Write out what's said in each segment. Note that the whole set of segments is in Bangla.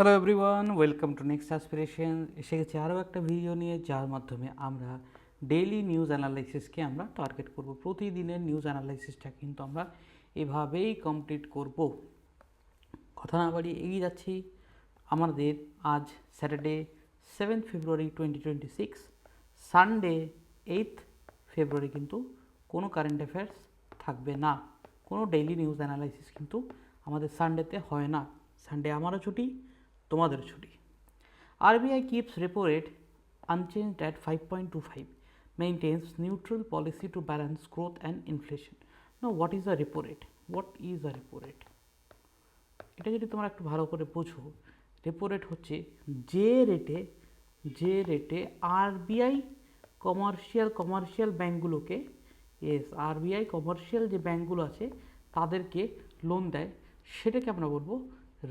Hello everyone welcome to next aspiration এসে গেছে আরও একটা ভিডিও নিয়ে, যার মাধ্যমে আমরা ডেইলি নিউজ অ্যানালাইসিসকে আমরা টার্গেট করব। প্রতিদিনের নিউজ অ্যানালাইসিসটা কিন্তু আমরা এভাবেই কমপ্লিট করব। কথা না বাড়িয়ে এগিয়ে যাচ্ছি। আমাদের আজ Saturday seventh February twenty twenty six Sunday eighth February কিন্তু কোনো কারেন্ট অ্যাফেয়ার্স থাকবে না। কোনো ডেইলি নিউজ অ্যানালাইসিস কিন্তু আমাদের সানডেতে হয় না। সানডে আমারও ছুটি তোমাদের ছুটি। RBI keeps repo rate unchanged at five point two five maintains neutral policy to balance growth and inflation না what is a repo rate what is a repo rate এটা যদি তোমরা একটু ভালো করে বোঝো রেপো রেট হচ্ছে যে রেটে যে রেটে আরবিআই কমার্শিয়াল কমার্শিয়াল ব্যাঙ্কগুলোকে এস আরবিআই কমার্শিয়াল যে ব্যাঙ্কগুলো আছে, তাদেরকে লোন দেয়, সেটাকে আমরা বলব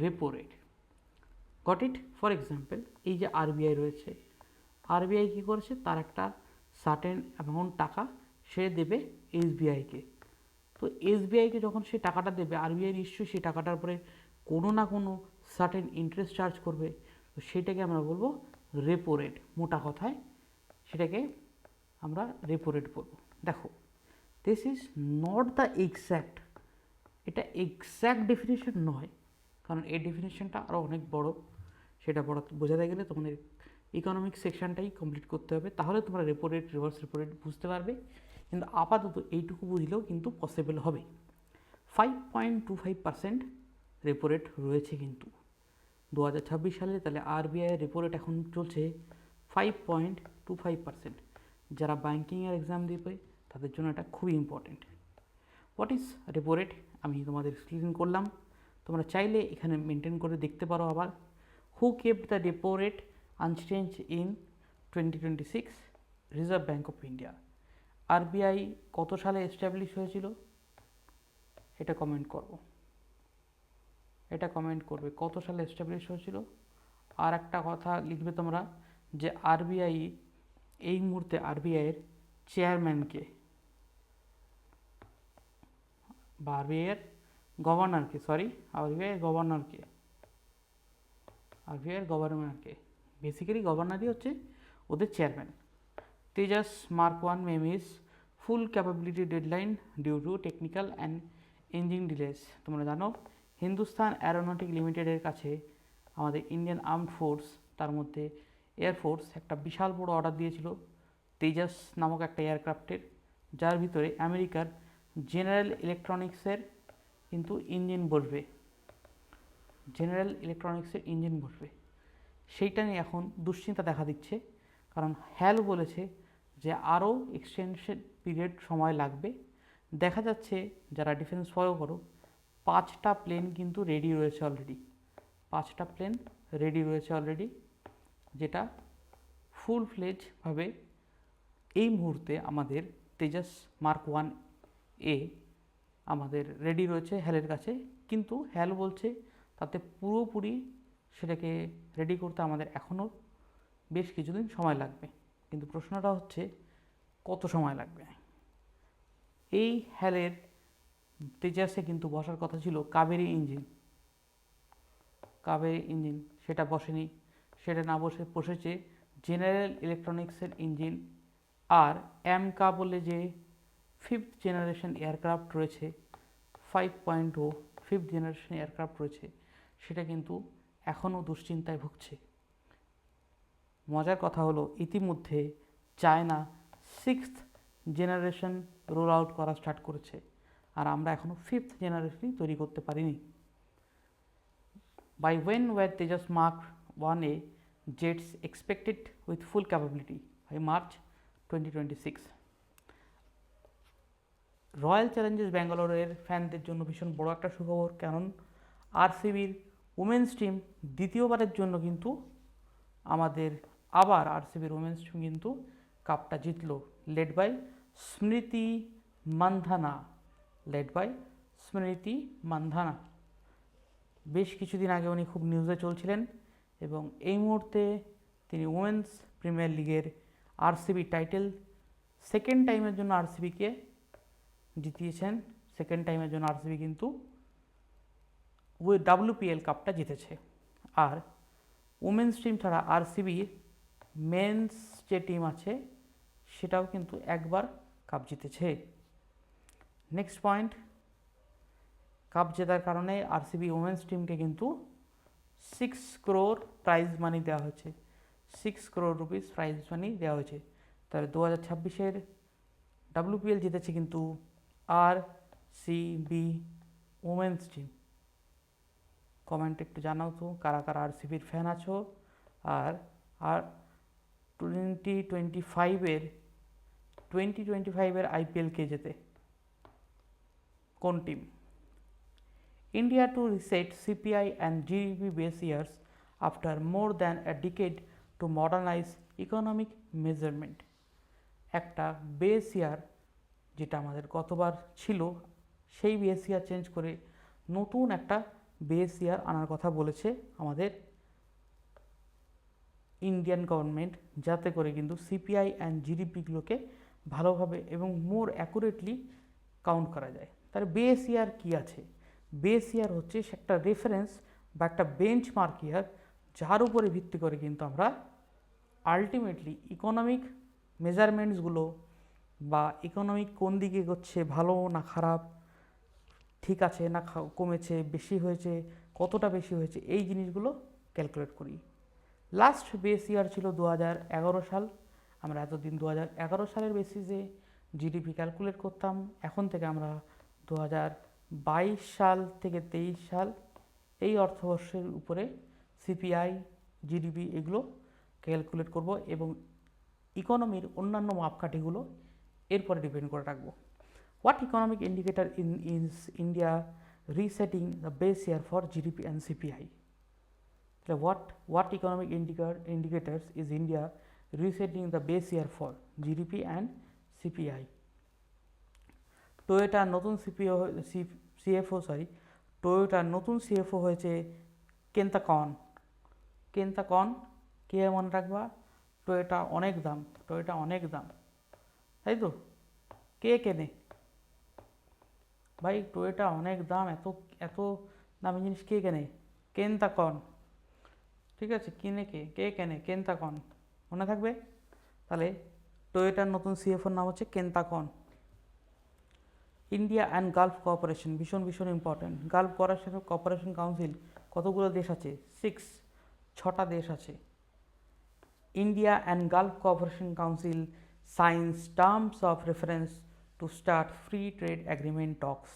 repo rate got it for example এই যে আরবিআই রয়েছে আরবিআই কী করেছে? তার একটা সার্টেন অ্যামাউন্ট টাকা সে দেবে এসবিআইকে তো এসবিআইকে যখন সে টাকাটা দেবে আরবিআই নিশ্চয়ই সেই টাকাটার পরে কোনো না কোনো সার্টেন ইন্টারেস্ট চার্জ করবে। তো সেটাকে আমরা বলব রেপো রেট মোটা কথায় সেটাকে আমরা রেপো রেট বলব। দেখো this is not the exact এটা এক্স্যাক্ট ডেফিনেশন নয়, কারণ এই ডেফিনেশনটা আরও অনেক বড়। সেটা বড় বোঝাতে গেলে তোমাদের ইকোনমিক সেকশনটাই কমপ্লিট করতে হবে। তাহলে তোমরা repo rate reverse repo rate বুঝতে পারবে। কিন্তু আপাতত এইটুকু বুঝলেও কিন্তু পসিবল হবে। Five point two five percent repo rate রয়েছে কিন্তু। দু হাজার ছাব্বিশ সালে তাহলে আরবিআই রেপো রেট এখন চলছে five point two five percent যারা ব্যাঙ্কিংয়ের এক্সাম দেবে, তাদের জন্য এটা খুবই important what is repo rate আমি তোমাদের স্ক্রিন করলাম। তোমরা চাইলে এখানে মেনটেন করে দেখতে পারো আবার। The repo rate unchanged in twenty twenty six reserve bank of India RBI কত সালে এস্টাবলিশ হয়েছিল? এটা কমেন্ট করব। এটা কমেন্ট করবে, কত সালে এস্টাবলিশ হয়েছিল? আর একটা কথা লিখবে তোমরা, যে আরবিআই এই মুহূর্তে আরবিআইয়ের চেয়ারম্যানকে বা আরবিআইয়ের গভর্নরকে সরি আরবিআইয়ের গভর্নরকে আরবিআইয়ের গভর্নরকে বেসিক্যালি গভর্নরই হচ্ছে ওদের chairman Tejas mark one মেমিস full capability deadline due to technical and engine delays তোমরা জানো হিন্দুস্তান অ্যারোনটিক লিমিটেডের কাছে আমাদের ইন্ডিয়ান আর্মড ফোর্স তার মধ্যে এয়ারফোর্স একটা বিশাল বড় অর্ডার দিয়েছিল তেজাস নামক একটা এয়ারক্রাফটের যার ভিতরে আমেরিকার জেনারেল ইলেকট্রনিক্সের কিন্তু ইঞ্জিন বসবে। জেনারেল ইলেকট্রনিক্সের ইঞ্জিন বসবে। সেইটা নিয়ে এখন দুশ্চিন্তা দেখা দিচ্ছে। কারণ হ্যাল বলেছে যে আরও এক্সটেনশন পিরিয়ড সময় লাগবে। দেখা যাচ্ছে যারা ডিফেন্স ফলো করো, পাঁচটা প্লেন কিন্তু রেডি রয়েছে অলরেডি পাঁচটা প্লেন রেডি রয়েছে অলরেডি যেটা ফুল ফ্লেজভাবে এই মুহূর্তে আমাদের তেজাস মার্ক ওয়ান এ আমাদের রেডি রয়েছে হ্যালের কাছে। কিন্তু হ্যাল বলছে তাতে পুরোপুরি সেটাকে রেডি করতে আমাদের এখনও বেশ কিছুদিন সময় লাগবে। কিন্তু প্রশ্নটা হচ্ছে, কত সময় লাগবে? এই হ্যালের তেজাসে কিন্তু বসার কথা ছিল কাবেরি ইঞ্জিন। কাবেরি ইঞ্জিন, সেটা বসেনি। সেটা না বসে, বসেছে জেনারেল ইলেকট্রনিক্সের ইঞ্জিন আর অ্যামকা বলে যে ফিফথ জেনারেশন এয়ারক্রাফট রয়েছে ফাইভ পয়েন্ট ও ফিফথ জেনারেশন এয়ারক্রাফট রয়েছে। সেটা কিন্তু এখনও দুশ্চিন্তায় ভুগছে। মজার কথা হলো, ইতিমধ্যে China sixth generation roll out করা স্টার্ট করেছে আর আমরা এখনও ফিফথ জেনারেশনই তৈরি করতে পারিনি। By war Tejas mark one jets expected with full capability by March twenty twenty six Royal Challengers ব্যাঙ্গালোরের ফ্যানদের জন্য ভীষণ বড় একটা সুখবর, কারণ আরসিবির উমেন্স টিম দ্বিতীয়বারের জন্য কিন্তু আমাদের আবার আরসিবির উমেন্স টিম কিন্তু কাপটা জিতল লেড বাই স্মৃতি মান্ধানা লেড বাই স্মৃতি মান্ধানা। বেশ কিছুদিন আগে উনি খুব নিউজে চলছিলেন এবং এই মুহূর্তে তিনি উমেন্স প্রিমিয়ার লিগের আরসিবি টাইটেল সেকেন্ড টাইমের জন্য আরসিবিকে জিতিয়েছেন। সেকেন্ড টাইমের জন্য আরসিবি কিন্তু ডাব্লিউপিএল কাপটা জিতেছে। আর উমেন্স টিম ছাড়া আর আরসিবির মেন্স যে টিম আছে, সেটাও কিন্তু একবার কাপ জিতেছে। নেক্সট পয়েন্ট কাপ জেতার কারণে আরসিবি উমেন্স টিমকে কিন্তু সিক্স ক্রোর প্রাইজ মানি দেওয়া হয়েছে। Six crore rupees prize money দেওয়া হয়েছে। তবে দু হাজার ছাব্বিশের ডাব্লিউপিএল জিতেছে কিন্তু R C B women's team comment একটু জানাও তো, কারা কারা আর সিবির ফ্যান আছো? আর আর টোয়েন্টি টোয়েন্টি ফাইভের টোয়েন্টি টোয়েন্টি ফাইভের আইপিএল কে জেতে? কোন team India to reset CPI and GDP base years after more than a decade to modernize economic measurement. একটা বেস ইয়ার যেটা আমাদের গতবার ছিল, সেই বেস ইয়ার চেঞ্জ করে নতুন একটা বেস ইয়ার আনার কথা বলেছে আমাদের ইন্ডিয়ান গভর্নমেন্ট, যাতে করে কিন্তু সিপিআই অ্যান্ড জিডিপিগুলোকে ভালোভাবে এবং মোর অ্যাকুরেটলি কাউন্ট করা যায়। বেস ইয়ার কী আছে? ইয়ার হচ্ছে একটা রেফারেন্স বা একটা বেঞ্চ মার্ক ইয়ার যার উপরে ভিত্তি করে কিন্তু আমরা আলটিমেটলি ইকোনমিক মেজারমেন্টসগুলো বা ইকোনমিক কোন দিকে এগোচ্ছে, ভালো না খারাপ ঠিক আছে, না কমেছে, বেশি হয়েছে, কতটা বেশি হয়েছে, এই জিনিসগুলো ক্যালকুলেট করি। লাস্ট বেস ইয়ার ছিল দু হাজার এগারো সাল, আমরা এতদিন দু হাজার এগারো সালের বেসিসে জিডিপি ক্যালকুলেট করতাম, এখন থেকে আমরা দু হাজার বাইশ সাল থেকে তেইশ সাল, এই অর্থবর্ষের উপরে সিপিআই জিডিপি এগুলো ক্যালকুলেট করব এবং ইকোনমির অন্যান্য মাপকাঠিগুলো এরপরে ডিপেন্ড করে রাখব। What economic indicator in ins India resetting the base year for GDP and CPI তাহলে what what economic ইন্ডিকার indicators is India resetting the base year for GDP and CPI টয়োটার নতুন সিপিও সিএফও সরি টয়োটার নতুন সিএফও হয়েছে কেন্তাকন কেন্তাকন কে মনে রাখবা? টয়োটা অনেক দাম টয়োটা অনেক দাম। তাই তো? কে কেনে? ভাই টয়োটা অনেক দাম, এত এত দামি জিনিস কে কেনে? কেন্তাকন। ঠিক আছে, কিনে কে? কে কেনে? কেন্তাকন। মনে থাকবে? তাহলে টয়োটার নতুন সিএফওর নাম হচ্ছে কেন্তাকন। ইন্ডিয়া অ্যান্ড গালফ কোঅপারেশন ভীষণ ভীষণ important. Gulf cooperation cooperation council, কতগুলো দেশ আছে? সিক্স, ছটা দেশ আছে। India and Gulf cooperation council, signs, terms of reference to start free trade agreement talks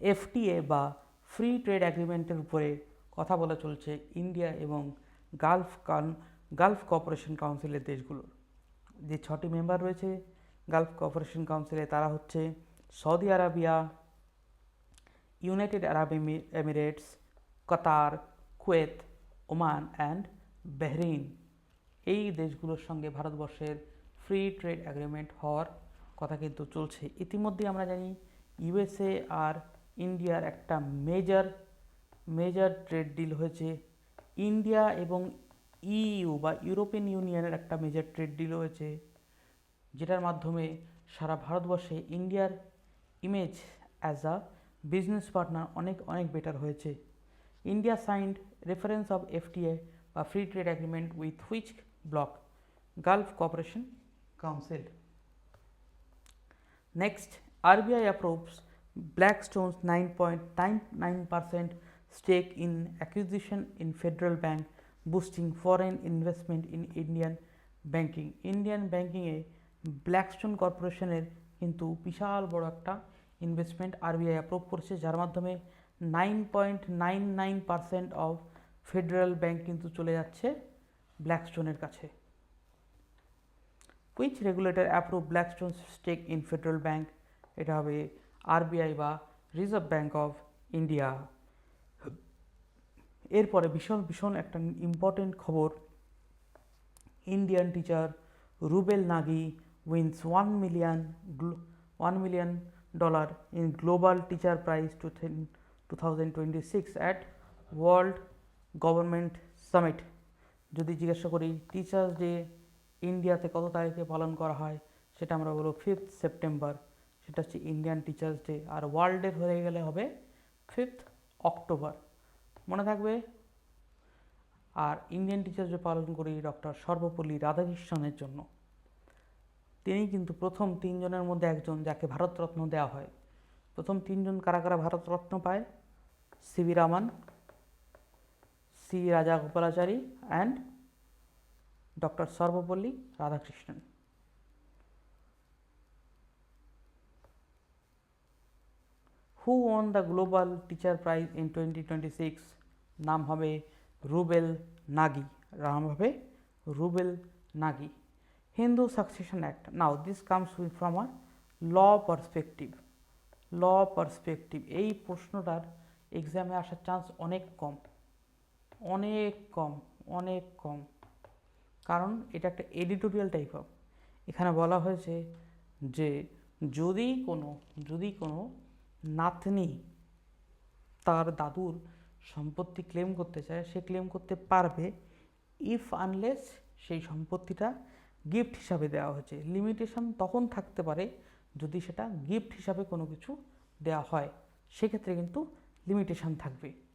FTA বা ফ্রি ট্রেড অ্যাগ্রিমেন্টের উপরে কথা বলা চলছে ইন্ডিয়া এবং গালফ কান গালফ কোঅপারেশন কাউন্সিলের দেশগুলোর। যে ছটি মেম্বার রয়েছে গালফ কোঅপারেশন কাউন্সিলে তারা হচ্ছে Saudi Arabia United Arab Emi- Emirates Qatar Kuwait Oman and Bahrain এই দেশগুলোর সঙ্গে ভারতবর্ষের ফ্রি ট্রেড অ্যাগ্রিমেন্ট হওয়ার কথা কিন্তু চলছে। ইতিমধ্যে আমরা জানি ইউএসএ আর ইন্ডিয়ার একটা মেজর মেজর ট্রেড ডিল হয়েছে। ইন্ডিয়া এবং ইইউ বা ইউরোপিয়ান ইউনিয়নের একটা মেজর ট্রেড ডিল হয়েছে, যেটার মাধ্যমে সারা ভারতবর্ষে ইন্ডিয়ার image as a business partner অনেক অনেক বেটার হয়েছে। India signed reference of FTA বা free trade agreement with which bloc Gulf cooperation council Next, RBI approves Blackstone's 9.99% stake in acquisition in Federal Bank, boosting foreign investment in Indian banking. Indian ব্যাঙ্কিংয়ে Blackstone কর্পোরেশনের কিন্তু বিশাল বড় একটা ইনভেস্টমেন্ট আরবিআই অ্যাপ্রুভ করছে যার মাধ্যমে nine point nine nine percent of Federal Bank কিন্তু চলে যাচ্ছে। ব্ল্যাকস্টোনের কাছে। Which regulator approve Blackstone's stake in Federal Bank এটা হবে আরবিআই বা রিজার্ভ ব্যাঙ্ক অফ ইন্ডিয়া এরপরে ভীষণ ভীষণ একটা ইম্পর্টেন্ট খবর। Indian teacher Rouble Nagi wins one million one million dollar in global teacher prize two two thousand twenty six at world government summit যদি জিজ্ঞাসা করি টিচার্স ডে ইন্ডিয়াতে কত তারিখে পালন করা হয়? সেটা আমরা বলব ফিফথ সেপ্টেম্বর সেটা হচ্ছে ইন্ডিয়ান টিচার্স ডে আর ওয়ার্ল্ডের হয়ে গেলে হবে ফিফথ অক্টোবর মনে থাকবে? আর ইন্ডিয়ান টিচার্স ডে পালন করি ডক্টর সর্বপল্লী রাধাকৃষ্ণনের জন্য। তিনি কিন্তু প্রথম তিনজনের মধ্যে একজন যাকে ভারতরত্ন দেওয়া হয়। প্রথম তিনজন কারা কারা ভারতরত্ন পায়? C V Raman C Rajagopalachari and doctor Sarvepalli Radhakrishnan. Who won the global teacher prize in twenty twenty six নাম হবে রুবেল নাগি। নাম হবে Rouble Nagi. Hindu succession act now this comes from a law perspective law perspective এই প্রশ্নটার এক্সামে আসার চান্স অনেক কম। অনেক কম অনেক কম। কারণ এটা একটা এডিটোরিয়াল টাইপ অফ এখানে বলা হয়েছে যে যদি কোনো যদি কোনো নাতনি তার দাদুর সম্পত্তি ক্লেম করতে চায়, সে ক্লেম করতে পারবে ইফ আনলেস সেই সম্পত্তিটা গিফট হিসাবে দেওয়া হয়েছে। লিমিটেশন তখন থাকতে পারে যদি সেটা গিফট হিসাবে কোনো কিছু দেওয়া হয়। সেক্ষেত্রে কিন্তু লিমিটেশন থাকবে।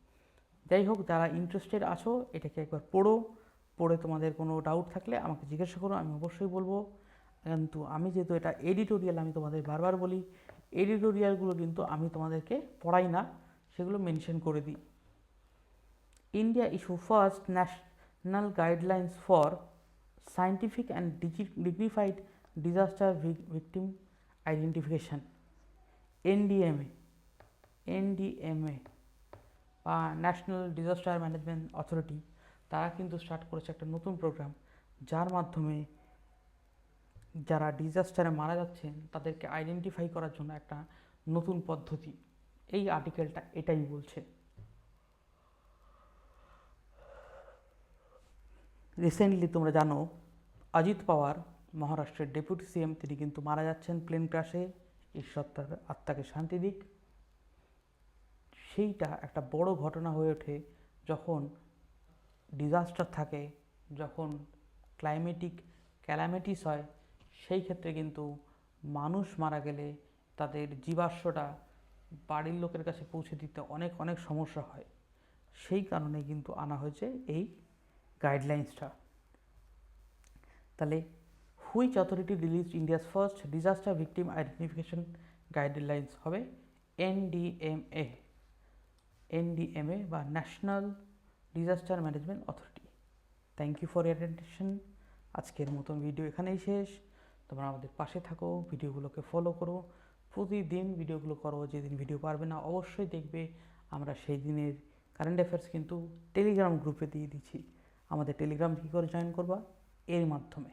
যাই হোক, যারা ইন্টারেস্টেড আছো, এটাকে একবার পড়ো। পড়ে তোমাদের কোনো ডাউট থাকলে আমাকে জিজ্ঞাসা করো, আমি অবশ্যই বলব। কিন্তু আমি যেহেতু এটা এডিটোরিয়াল আমি তোমাদের বারবার বলি এডিটোরিয়ালগুলো কিন্তু আমি তোমাদেরকে পড়াই না, সেগুলো মেনশন করে দিই। India issue first national guidelines for scientific and dignified disaster victim identification NDMA NDMA বা ন্যাশনাল ডিজাস্টার ম্যানেজমেন্ট অথরিটি তারা কিন্তু স্টার্ট করেছে একটা নতুন প্রোগ্রাম যার মাধ্যমে যারা ডিজাস্টারে মারা যাচ্ছেন, তাদেরকে আইডেন্টিফাই করার জন্য একটা নতুন পদ্ধতি। এই আর্টিকেলটা এটাই বলছে। রিসেন্টলি তোমরা জানো, অজিত পাওয়ার, মহারাষ্ট্রের ডেপুটি সিএম তিনি কিন্তু মারা যাচ্ছেন প্লেন ক্র্যাশে ঈশ্বর তার আত্মাকে শান্তি দিক। সেইটা একটা বড় ঘটনা হয়ে ওঠে যখন ডিজাস্টার থাকে, যখন ক্লাইমেটিক ক্যালামিটিস হয়, সেই ক্ষেত্রে কিন্তু মানুষ মারা গেলে তাদের জীবাশ্মটা বাড়ির লোকের কাছে পৌঁছে দিতে অনেক অনেক সমস্যা হয়। সেই কারণে কিন্তু আনা হয়েছে এই গাইডলাইন্সটা তাহলে which authority release India's first disaster victim identification guidelines হবে এনডিএমএ এনডিএমএ বা national disaster management authority thank you for your attention আজকের মতন ভিডিও এখানেই শেষ। তোমরা আমাদের পাশে থাকো, ভিডিওগুলোকে ফলো করো। প্রতিদিন ভিডিওগুলো করো, যেদিন ভিডিও পারবে না, অবশ্যই দেখবে। আমরা সেই দিনের কারেন্ট অ্যাফেয়ার্স কিন্তু টেলিগ্রাম গ্রুপে দিয়ে দিচ্ছি। আমাদের টেলিগ্রাম কী করে জয়েন করবা? এর মাধ্যমে।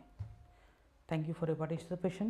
Thank you for a participation